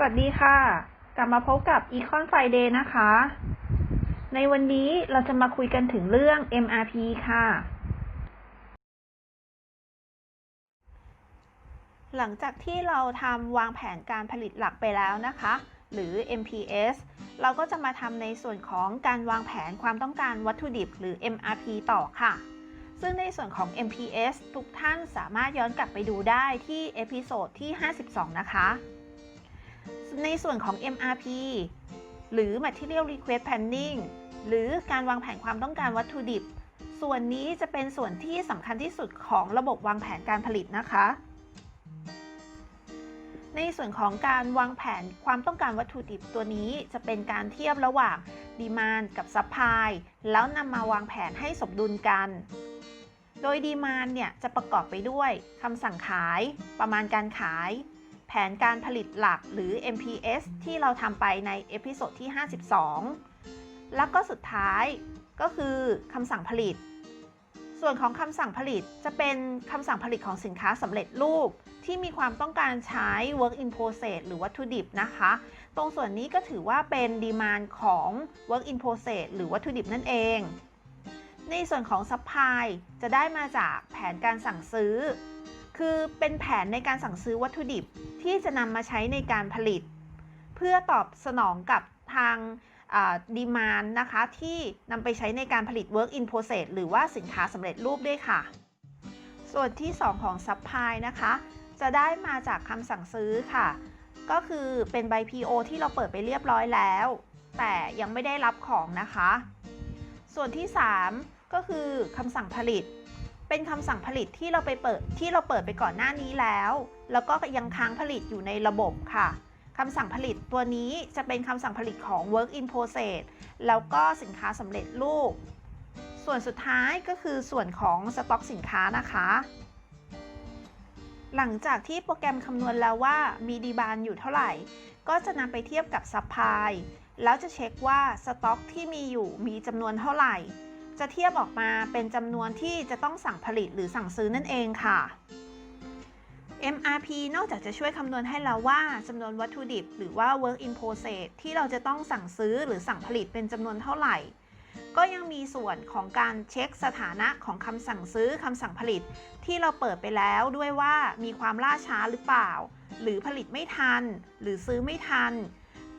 สวัสดีค่ะ กลับมาพบกับ Econ Friday นะคะ ในวันนี้เราจะมาคุยกันถึงเรื่อง MRP ค่ะ หลังจากที่เราทำวางแผนการผลิตหลักไปแล้วนะคะ หรือ MPS เราก็จะมาทำในส่วนของการวางแผนความต้องการวัตถุดิบหรือ MRP ต่อค่ะ ซึ่งในส่วนของ MPS ทุกท่านสามารถย้อนกลับไปดูได้ที่เอพิโซดที่ 52 นะคะ ในส่วนของ MRP หรือ Material Request Planning หรือการวางแผนความต้องการวัตถุดิบ ส่วนนี้จะเป็นส่วนที่สำคัญที่สุดของระบบวางแผนการผลิตนะคะ ในส่วนของการวางแผนความต้องการวัตถุดิบตัวนี้จะเป็นการเทียบระหว่างดีมานกับซัพพลายแล้วนำมาวางแผนให้สมดุลกัน โดยดีมานเนี่ยจะประกอบไปด้วยคำสั่งขาย ประมาณการขาย แผนการผลิตหลักหรือ MPS ที่เราทำไปในเอพิโซดที่ 52 แล้วก็สุดท้ายก็คือคำสั่งผลิต ส่วนของคำสั่งผลิตจะเป็นคำสั่งผลิตของสินค้าสำเร็จรูป ที่มีความต้องการใช้ work in process หรือวัตถุดิบนะคะ ตรงส่วนนี้ก็ถือว่าเป็นดีมานของ work in process หรือวัตถุดิบนั่นเอง ในส่วนของ supply จะได้มาจากแผนการสั่งซื้อ คือเป็นแผนในการสั่งซื้อวัตถุดิบที่จะนำมาใช้ในการผลิต เพื่อตอบสนองกับทางดีมานนะคะที่นำไปใช้ในการผลิต work in process หรือว่าสินค้าสำเร็จรูปด้วยค่ะ ส่วนที่ 2 ของ supply นะคะ จะได้มาจากคำสั่งซื้อค่ะ ก็คือเป็นใบ PO ที่เราเปิดไปเรียบร้อยแล้ว แต่ยังไม่ได้รับของนะคะ ส่วนที่ 3 ก็คือคำสั่งผลิต เป็นคำสั่งผลิตที่เราไปเปิดที่เราเปิดไปก่อนหน้านี้แล้ว แล้วก็ยังค้างผลิตอยู่ในระบบค่ะคำสั่งผลิตตัวนี้จะเป็นคำสั่งผลิตของ work in process แล้วก็สินค้าสำเร็จรูป ส่วนสุดท้ายก็คือส่วนของสต็อกสินค้านะคะ หลังจากที่โปรแกรมคำนวณแล้วว่ามีดีบานอยู่เท่าไหร่ ก็จะนำไปเทียบกับซัพพลายแล้วจะเช็คว่าสต็อกที่มีอยู่มีจำนวนเท่าไหร่ จะเทียบออกมาเป็นจำนวนที่จะต้องสั่งผลิตหรือสั่งซื้อนั่นเองค่ะ MRP นอกจากจะช่วยคำนวณให้เราว่าจำนวนวัตถุดิบ หรือว่า work in process ที่เราจะต้องสั่งซื้อหรือสั่งผลิตเป็นจำนวนเท่าไหร่ ก็ยังมีส่วนของการเช็คสถานะของคำสั่งซื้อคำสั่งผลิต ที่เราเปิดไปแล้วด้วยว่ามีความล่าช้าหรือเปล่า หรือผลิตไม่ทัน หรือซื้อไม่ทัน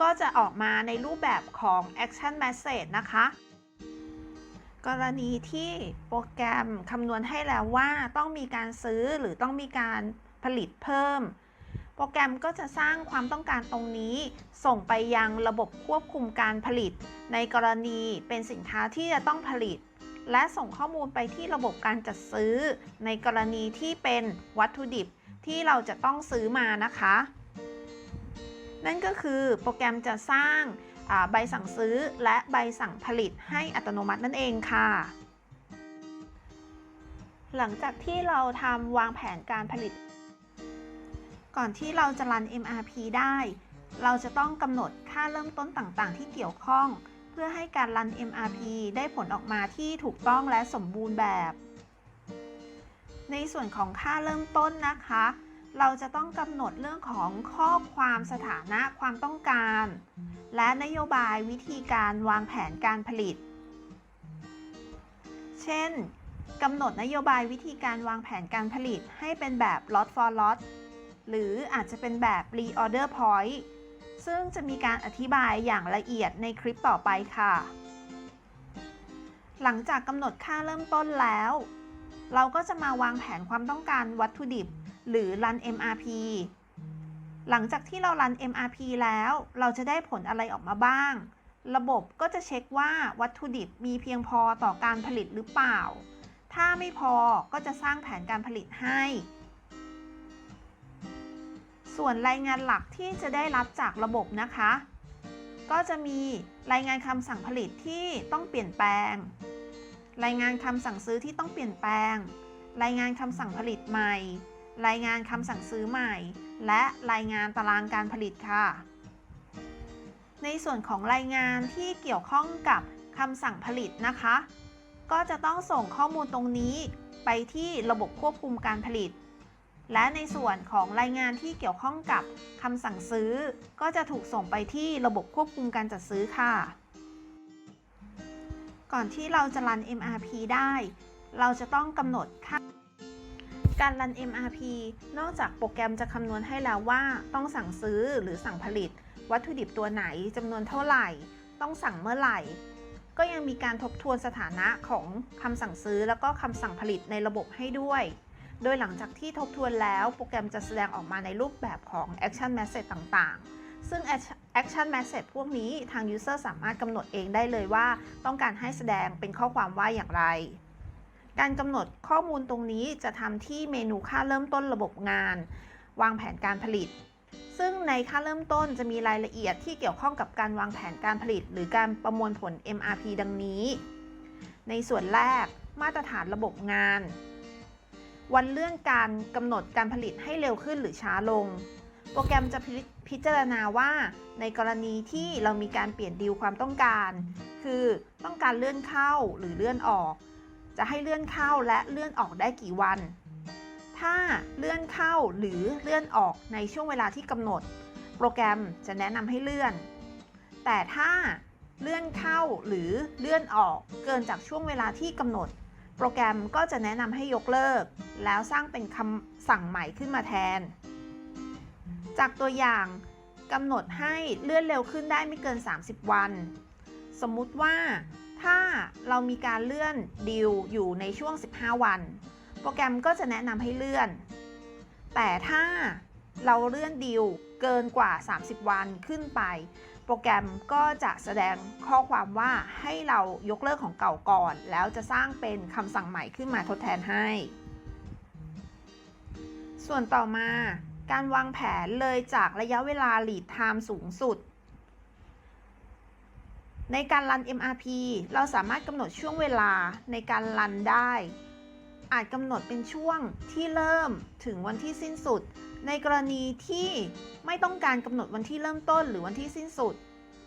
ก็จะออกมาในรูปแบบของ action message นะคะ กรณีที่โปรแกรมคำนวณให้แล้วว่าต้องมีการซื้อหรือต้องมีการผลิตเพิ่ม โปรแกรมก็จะสร้างความต้องการตรงนี้ ส่งไปยังระบบควบคุมการผลิต ในกรณีเป็นสินค้าที่จะต้องผลิต และส่งข้อมูลไปที่ระบบการจัดซื้อ ในกรณีที่เป็นวัตถุดิบที่เราจะต้องซื้อมานะคะ นั่นก็คือโปรแกรมจะสร้าง ใบสั่งซื้อและใบสั่งผลิตให้อัตโนมัตินั่นเองค่ะ หลังจากที่เราทำวางแผนการผลิต ก่อนที่เราจะรัน MRP ได้ เราจะต้องกำหนดค่าเริ่มต้นต่างๆ ที่เกี่ยวข้อง เพื่อให้การรัน MRP ได้ผลออกมาที่ถูกต้องและสมบูรณ์แบบ ในส่วนของค่าเริ่มต้นนะคะ เราจะต้องกำหนดเรื่องของข้อความสถานะความต้องการ และนโยบายวิธีการวางแผนการผลิต เช่นกำหนดนโยบายวิธีการวางแผนการผลิตให้เป็นแบบ lot for lot หรืออาจจะเป็นแบบ reorder point ซึ่งจะมีการอธิบายอย่างละเอียดในคลิปต่อไปค่ะ หลังจากกำหนดค่าเริ่มต้นแล้ว เราก็จะมาวางแผนความต้องการวัตถุดิบ หรือ run MRP หลังจากที่เรา run MRP แล้ว เราจะได้ผลอะไรออกมาบ้าง ระบบก็จะเช็คว่าวัตถุดิบมีเพียงพอต่อการผลิตหรือเปล่า ถ้าไม่พอก็จะสร้างแผนการผลิตให้ ส่วนรายงานหลักที่จะได้รับจากระบบนะคะ ก็จะมีรายงานคำสั่งผลิตที่ต้องเปลี่ยนแปลง รายงานคำสั่งซื้อที่ต้องเปลี่ยนแปลง รายงานคำสั่งผลิตใหม่ รายงานคำสั่งซื้อใหม่ และรายงานตารางการผลิตค่ะ ในส่วนของรายงานที่เกี่ยวข้องกับคำสั่งผลิตนะคะ ก็จะต้องส่งข้อมูลตรงนี้ไปที่ระบบควบคุมการผลิต และในส่วนของรายงานที่เกี่ยวข้องกับคำสั่งซื้อ ก็จะถูกส่งไปที่ระบบควบคุมการจัดซื้อค่ะ ก่อนที่เราจะรัน MRP ได้ เราจะต้องกำหนดค่า การรัน MRP นอกจากโปรแกรมจะคำนวณให้แล้วว่า ต้องสั่งซื้อหรือสั่งผลิต วัตถุดิบตัวไหนจำนวนเท่าไหร่ ต้องสั่งเมื่อไหร่ ก็ยังมีการทบทวนสถานะของคำสั่งซื้อแล้วก็คำสั่งผลิตในระบบให้ด้วย โดยหลังจากที่ทบทวนแล้วโปรแกรมจะแสดงออกมาในรูปแบบของ action message ต่างๆ ซึ่ง action message พวกนี้ทาง user สามารถกำหนดเองได้เลยว่า ต้องการให้แสดงเป็นข้อความว่าอย่างไร การกำหนดข้อมูลตรงนี้จะทำที่เมนูค่าเริ่มต้นระบบงาน วางแผนการผลิต ซึ่งในค่าเริ่มต้นจะมีรายละเอียดที่เกี่ยวข้องกับการวางแผนการผลิต หรือการประมวลผล MRP ดังนี้ ในส่วนแรก มาตรฐานระบบงาน วันเลื่อนการกำหนดการผลิตให้เร็วขึ้นหรือช้าลง โปรแกรมจะพิพิจารณาว่า ในกรณีที่เรามีการเปลี่ยนดีลความต้องการ คือต้องการเลื่อนเข้าหรือเลื่อนออก จะให้เลื่อนเข้าและเลื่อนออกได้กี่วัน ถ้าเลื่อนเข้าหรือเลื่อนออกในช่วงเวลาที่กำหนด โปรแกรมจะแนะนำให้เลื่อน แต่ถ้าเลื่อนเข้าหรือเลื่อนออกเกินจากช่วงเวลาที่กำหนด โปรแกรมก็จะแนะนำให้ยกเลิก แล้วสร้างเป็นคำสั่งใหม่ขึ้นมาแทน จากตัวอย่างกำหนดให้เลื่อนเร็วขึ้นได้ไม่เกิน 30 วัน สมมุติว่า ถ้าเรามีการเลื่อนดีลอยู่ในช่วง 15 วัน โปรแกรมก็จะแนะนำให้เลื่อน แต่ถ้าเราเลื่อนดีลเกินกว่า 30 วันขึ้นไป โปรแกรมก็จะแสดงข้อความว่าให้เรายกเลิกของเก่าก่อน แล้วจะสร้างเป็นคำสั่งใหม่ขึ้นมาทดแทนให้ ส่วนต่อมา การวางแผนเลยจากระยะเวลา lead time สูงสุด ในการรัน MRP เราสามารถกำหนดช่วงเวลาในการรันได้ อาจกำหนดเป็นช่วงที่เริ่มถึงวันที่สิ้นสุด ในกรณีที่ไม่ต้องการกำหนดวันที่เริ่มต้นหรือวันที่สิ้นสุด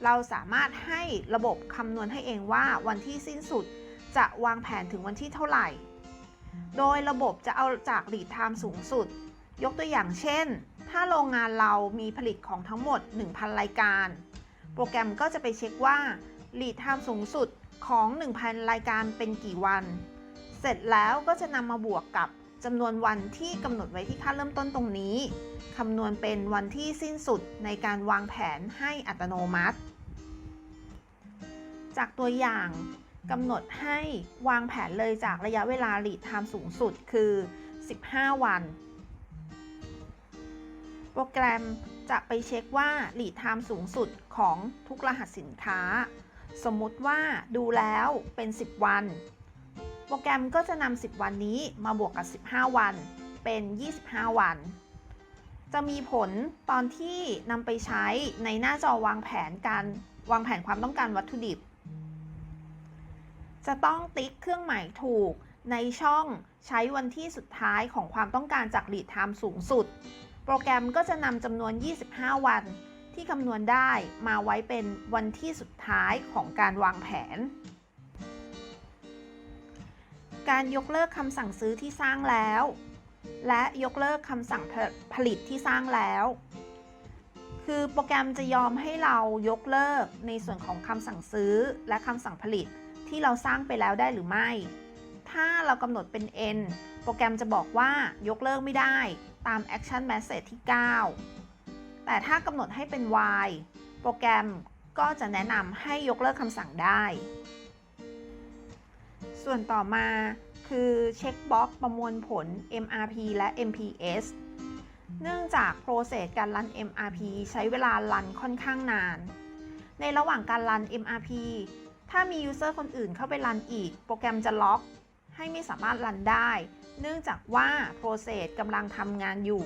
เราสามารถให้ระบบคำนวณให้เองว่าวันที่สิ้นสุด จะวางแผนถึงวันที่เท่าไหร่ โดยระบบจะเอาจาก lead time สูงสุด ยกตัวอย่างเช่น ถ้าโรงงานเรามีผลิตของทั้งหมด 1,000 รายการ โปรแกรมก็จะไปเช็คว่า lead time สูงสุดของ 1,000 รายการเป็นกี่วัน เสร็จแล้วก็จะนำมาบวกกับจำนวนวันที่กำหนดไว้ที่ค่าเริ่มต้นตรงนี้คำนวณเป็นวันที่สิ้นสุดในการวางแผนให้อัตโนมัติ จากตัวอย่างกำหนดให้วางแผนเลยจากระยะเวลา lead time สูงสุดคือ 15 วัน โปรแกรมจะไปเช็คว่า lead time สูงสุดของทุกรหัสสินค้า สมมุติว่าดูแล้วเป็น 10 วัน โปรแกรมก็จะนำ10 วันนี้มาบวกกับ 15 วัน เป็น 25 วัน จะมีผลตอนที่นำไปใช้ในหน้าจอวางแผนการวางแผนความต้องการวัตถุดิบ จะต้องติ๊กเครื่องหมายถูกในช่องใช้วันที่สุดท้ายของความต้องการจาก lead time สูงสุด โปรแกรมก็จะนำจำนวน 25 วัน ที่คำนวณได้มาไว้เป็นวันที่สุดท้ายของการวางแผน การยกเลิกคำสั่งซื้อที่สร้างแล้ว และยกเลิกคำสั่งผลิตที่สร้างแล้ว คือโปรแกรมจะยอมให้เรายกเลิกในส่วนของคำสั่งซื้อและคำสั่งผลิตที่เราสร้างไปแล้วได้หรือไม่ ถ้าเรากำหนดเป็น n โปรแกรมจะบอกว่ายกเลิกไม่ได้ตาม action message ที่ 9 แต่ถ้ากำหนดให้เป็น y โปรแกรมก็จะแนะนำให้ยกเลิกคำสั่งได้ ส่วนต่อมาคือเช็คบ็อกประมวลผล MRP และ MPS เนื่องจากโปรเซสการรัน MRP ใช้เวลารันค่อนข้างนาน ในระหว่างการรัน MRP ถ้ามี User คนอื่นเข้าไปรันอีก โปรแกรมจะล็อก ให้ไม่สามารถรันได้ เนื่องจากว่าโปรเซสกำลังทำงานอยู่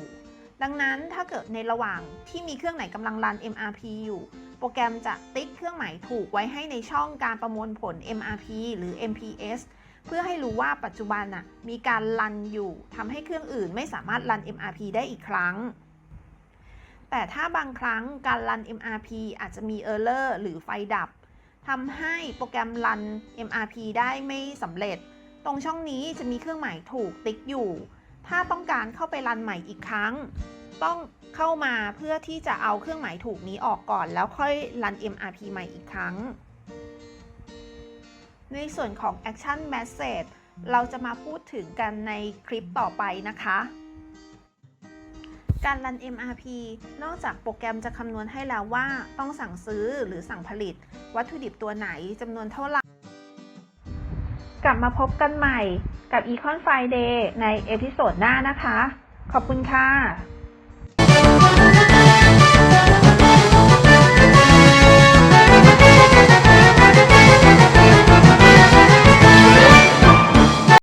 ดังนั้นถ้าเกิดในระหว่างที่มีเครื่องไหนกำลังรัน MRP อยู่ โปรแกรมจะติ๊กเครื่องหมายถูกไว้ให้ในช่องการประมวลผล MRP หรือ MPS เพื่อให้รู้ว่าปัจจุบันน่ะมีการรันอยู่ทำให้เครื่องอื่นไม่สามารถรัน MRP ได้อีกครั้ง แต่ถ้าบางครั้งการรัน MRP อาจจะมี Error หรือไฟดับทำให้โปรแกรมรัน MRP ได้ไม่สำเร็จ ตรงช่องนี้จะมีเครื่องหมายถูกติ๊กอยู่ ถ้าต้องการเข้าไปรันใหม่อีกครั้ง ต้องเข้ามาเพื่อที่จะเอาเครื่องหมายถูกนี้ออกก่อน แล้วค่อยรัน MRP ใหม่อีกครั้ง ในส่วนของ Action Message เราจะมาพูดถึงกันในคลิปต่อไปนะคะ การรัน MRP นอกจากโปรแกรมจะคำนวณให้แล้วว่าต้องสั่งซื้อหรือสั่งผลิต วัตถุดิบตัวไหนจำนวนเท่าไหร่ กลับมาพบกันใหม่กับ Econ Friday ในเอพิโซดหน้านะคะ ขอบคุณค่ะ